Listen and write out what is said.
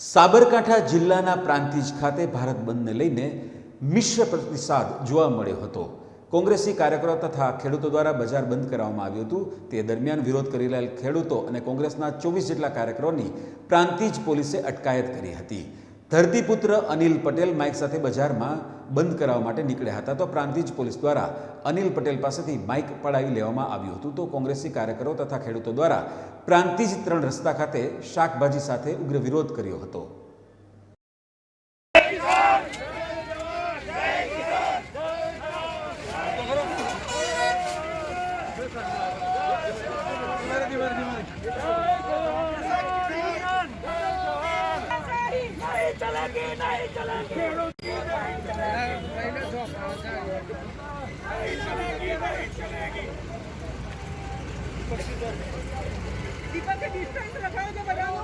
સાબરકાંઠા જિલ્લાના પ્રાંતિજ ખાતે ભારત બંધને લઈને મિશ્ર પ્રતિસાદ જોવા મળ્યો હતો કોંગ્રેસી કાર્યકરો તથા ખેડૂતો દ્વારા બજાર બંધ કરવામાં આવ્યું હતું તે દરમિયાન વિરોધ કરી રહેલ ખેડૂતો અને કોંગ્રેસના ચોવીસ જેટલા કાર્યકરોની પ્રાંતિજ પોલીસે અટકાયત કરી હતી धरती पुत्र अनिल पटेल माइक સાથે બજારમાં બંધ કરાવવા માટે નીકળ્યા હતા તો પ્રાંતીજ પોલીસ દ્વારા अनिल પટેલ પાસેથી માઈક પડાવી લેવામાં આવ્યું હતું તો કોંગ્રેસી કાર્યકરો તથા ખેડૂતો દ્વારા પ્રાંતીજ ત્રણ રસ્તા ખાતે શાકભાજી સાથે ઉગ્ર વિરોધ કર્યો હતો नहीं चलेगी नहीं चलेगी नहीं चलेगी नहीं चलेगी दीपक के डिस्टेंस रखा है तो बताओ